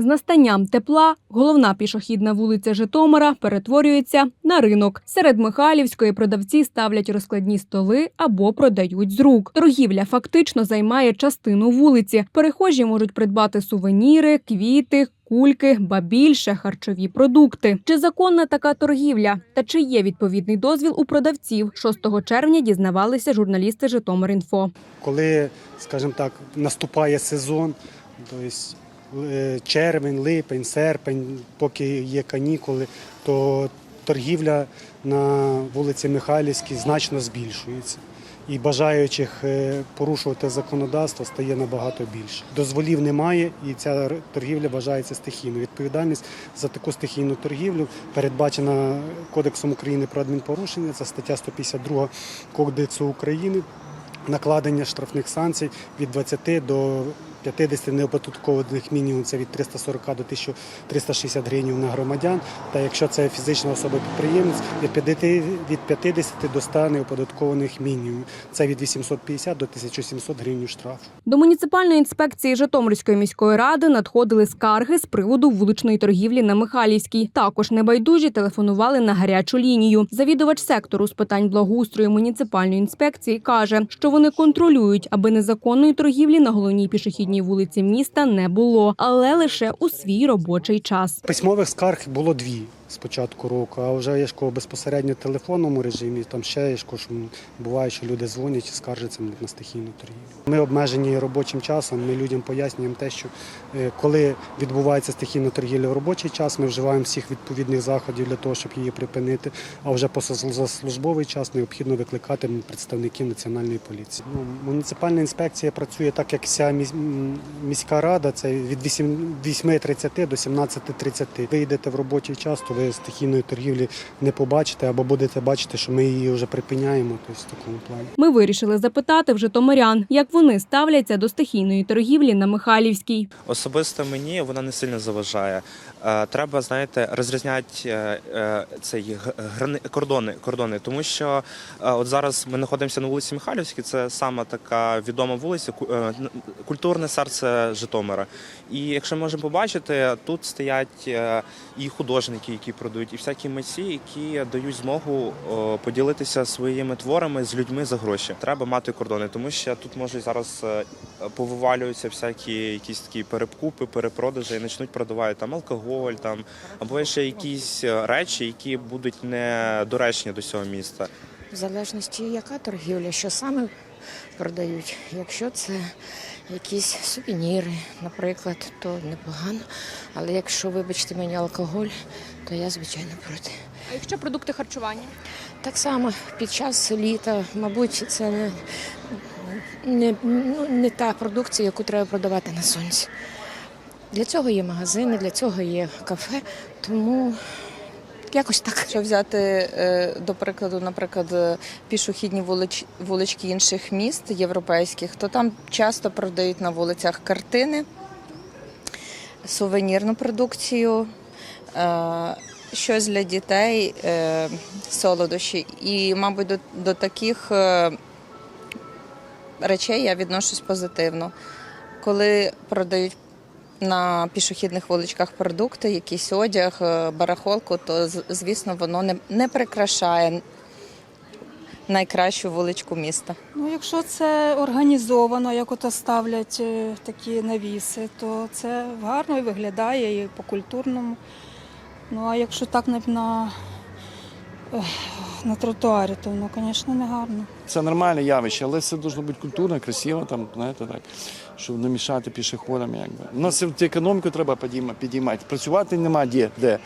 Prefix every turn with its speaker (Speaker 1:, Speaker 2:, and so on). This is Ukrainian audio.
Speaker 1: З настанням тепла головна пішохідна вулиця Житомира перетворюється на ринок. Серед Михайлівської продавці ставлять розкладні столи або продають з рук. Торгівля фактично займає частину вулиці. Перехожі можуть придбати сувеніри, квіти. Кульки, ба більше харчові продукти. Чи законна така торгівля? Та чи є відповідний дозвіл у продавців? 6 червня дізнавалися журналісти Житомир.Інфо.
Speaker 2: коли, скажімо так, наступає сезон, тобто червень, липень, серпень, поки є канікули, то торгівля на вулиці Михайлівській значно збільшується. І бажаючих е, порушувати законодавство стає набагато більше. Дозволів немає, і ця торгівля вважається стихійною. Відповідальність за таку стихійну торгівлю передбачена Кодексом України про адмінпорушення. Це стаття 152 Кодексу України накладення штрафних санкцій від 20 до 50 неоподаткованих мінімум це від 340 до 1360 гривень на громадян. Та якщо це фізична особа підприємець, від 50, до 100 неоподаткованих мінімум. Це від 850 до 1700 гривень штрафу.
Speaker 1: До муніципальної інспекції Житомирської міської ради надходили скарги з приводу вуличної торгівлі на Михайлівській. Також небайдужі телефонували на гарячу лінію. Завідувач сектору з питань благоустрою муніципальної інспекції каже, що вони контролюють, аби незаконної торгівлі на головній пішохідній вулиці міста не було, але лише у свій робочий час.
Speaker 2: Письмових скарг було дві з початку року, а вже ж безпосередньо в телефонному режимі, там ще ж що буває, що люди дзвонять і скаржаться на стихійну торгівлю. Ми обмежені робочим часом. Ми людям пояснюємо те, що е, коли відбувається стихійна торгівля в робочий час, ми вживаємо всіх відповідних заходів для того, щоб її припинити. А вже позаслужбовий час необхідно викликати представників національної поліції. Ну, муніципальна інспекція працює так, як вся міська рада. Це від 8 8.30 до 17.30. Ви йдете в робочий час, то ви стихійної торгівлі не побачите або будете бачити, що ми її вже припиняємо. Тобто в такому плані.
Speaker 1: Ми вирішили запитати в житомирян, як вони ставляться до стихійної торгівлі на Михайлівській.
Speaker 3: Особисто мені вона не сильно заважає. Е, Треба, знаєте, розрізняти е, е, цей кордони, кордони, тому що от зараз ми знаходимося на вулиці Михайлівській. Це саме така відома вулиця, культурне серце Житомира. І якщо ми можемо побачити, тут стоять і художники, які продають, і всякі митці, які дають змогу поділитися своїми творами з людьми за гроші. Треба мати кордони, тому що тут можуть зараз е, повивалюються всякі якісь такі перекупи, перепродажі і почнуть продавати там алкоголь, там або ще якісь е, речі, які будуть недоречні до цього міста.
Speaker 4: В залежності, яка торгівля, що саме продають. Якщо це якісь сувеніри, наприклад, то непогано. Але якщо, вибачте мені, алкоголь, то я, звичайно, проти.
Speaker 5: А якщо продукти харчування?
Speaker 4: Так само під час літа, мабуть, це не, не, ну, не та продукція, яку треба продавати на сонці. Для цього є магазини, для цього є кафе, тому якось так.
Speaker 6: Якщо взяти е, до прикладу, наприклад, е, пішохідні вулич, вулички інших міст європейських, то там часто продають на вулицях картини, сувенірну продукцію, е, щось для дітей, солодощі. І, мабуть, до, до таких речей я відношусь позитивно. Коли продають на пішохідних вуличках продукти, якийсь одяг, е, барахолку, то звісно воно не, не прикрашає найкращу вуличку міста.
Speaker 7: Ну, якщо це організовано, як ото ставлять е, такі навіси, то це гарно і виглядає і по-культурному. Ну а якщо так на, на, тротуарі, то воно, звісно, не гарно.
Speaker 8: Це нормальне явище, але все має бути культурно, красиво, там, знаєте, так, щоб не мішати пішоходам. Якби. У нас економіку треба підіймати. Працювати нема де. де.